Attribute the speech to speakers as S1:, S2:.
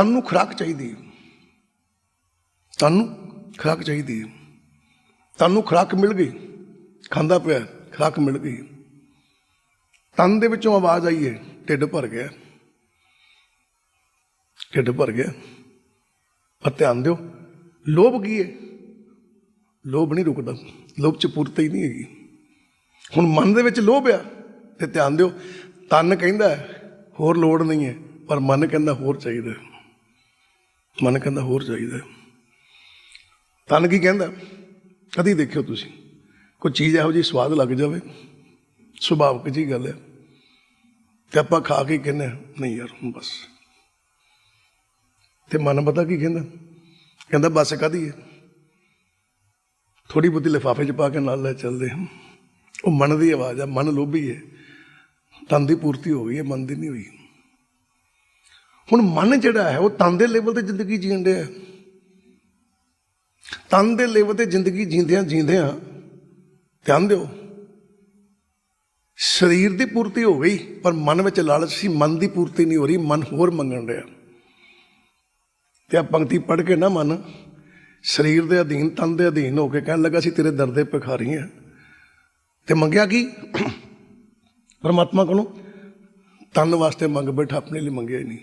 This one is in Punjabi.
S1: ਤਨ ਨੂੰ ਖੁਰਾਕ ਚਾਹੀਦੀ ਹੈ। ਤਨ ਨੂੰ ਖੁਰਾਕ ਚਾਹੀਦੀ ਹੈ। ਤਨ ਨੂੰ ਖੁਰਾਕ ਮਿਲ ਗਈ। ਖਾਂਦਾ ਪਿਆ, ਖੁਰਾਕ ਮਿਲ ਗਈ। ਤਨ ਦੇ ਵਿੱਚੋਂ ਆਵਾਜ਼ ਆਈ ਹੈ, ਢਿੱਡ ਭਰ ਗਿਆ। ਢਿੱਡ ਭਰ ਗਿਆ। ਪਰ ਧਿਆਨ ਦਿਓ, ਲੋਭ ਕੀ ਹੈ? ਲੋਭ ਨਹੀਂ ਰੁਕਦਾ। ਲੋਭ ਚ ਪੂਰਤੀ ਨਹੀਂ ਹੈਗੀ। ਹੁਣ ਮਨ ਦੇ ਵਿੱਚ ਲੋਭ ਆ, ਤੇ ਧਿਆਨ ਦਿਓ, ਤਨ ਕਹਿੰਦਾ ਹੋਰ ਲੋੜ ਨਹੀਂ ਹੈ, ਪਰ ਮਨ ਕਹਿੰਦਾ ਹੋਰ ਚਾਹੀਦਾ ਮਨ ਕਹਿੰਦਾ ਹੋਰ ਚਾਹੀਦਾ ਤਨ ਕੀ ਕਹਿੰਦਾ? ਕਦੀ ਦੇਖਿਓ ਤੁਸੀਂ ਕੋਈ ਚੀਜ਼ ਇਹੋ ਜਿਹੀ ਸਵਾਦ ਲੱਗ ਜਾਵੇ ਸੁਭਾਵਿਕ ਜੀ ਗੱਲ ਹੈ। ਤੇ ਆਪਾਂ ਖਾ ਕੇ ਕਹਿੰਦੇ ਹਾਂ, ਨਹੀਂ ਯਾਰ ਹੁਣ ਬਸ। ਤੇ ਮਨ ਪਤਾ ਕੀ ਕਹਿੰਦਾ? ਕਹਿੰਦਾ ਬਸ ਕਾਦੀ ਹੈ? ਥੋੜੀ ਬਹੁਤੀ ਲਿਫਾਫੇ 'ਚ ਪਾ ਕੇ ਨਾਲ ਲੈ ਚੱਲਦੇ ਹਾਂ। ਉਹ ਮਨ ਦੀ ਆਵਾਜ਼ ਆ ਮਨ ਲੋਭੀ ਹੈ। ਤਨ ਦੀ ਪੂਰਤੀ ਹੋ ਗਈ ਹੈ ਮਨ ਦੀ ਨਹੀਂ ਹੋਈ। ਹੁਣ ਮਨ ਜਿਹੜਾ ਹੈ, ਉਹ ਤਨ ਦੇ ਲੈਵਲ ਤੇ ਜ਼ਿੰਦਗੀ ਜੀਣ ਰਿਹਾ ਤਨ ਦੇ ਲੈਵਲ ਤੇ ਜ਼ਿੰਦਗੀ ਜੀਂਦਿਆਂ ਜੀਂਦਿਆਂ ਧਿਆਨ ਦਿਓ। ਸਰੀਰ ਦੀ ਪੂਰਤੀ ਹੋ ਗਈ, ਪਰ ਮਨ ਵਿੱਚ ਲਾਲਚ ਸੀ, ਮਨ ਦੀ ਪੂਰਤੀ ਨਹੀਂ ਹੋ ਰਹੀ, ਮਨ ਹੋਰ ਮੰਗਣ ਰਿਹਾ ਤੇ ਆ ਪੰਕਤੀ ਪੜ੍ਹ ਕੇ ਨਾ ਮਨ, ਸਰੀਰ ਦੇ ਅਧੀਨ, ਤਨ ਦੇ ਅਧੀਨ ਹੋ ਕੇ ਕਹਿਣ ਲੱਗਾ ਸੀ ਤੇਰੇ ਦਰਦ ਦੇ ਭਿਖਾਰੀ ਆ। ਤੇ ਮੰਗਿਆ ਕੀ? ਪਰਮਾਤਮਾ ਕੋਲੋਂ ਤਨ ਵਾਸਤੇ ਮੰਗ ਬੈਠਾ, ਆਪਣੇ ਲਈ ਮੰਗਿਆ ਹੀ ਨਹੀਂ।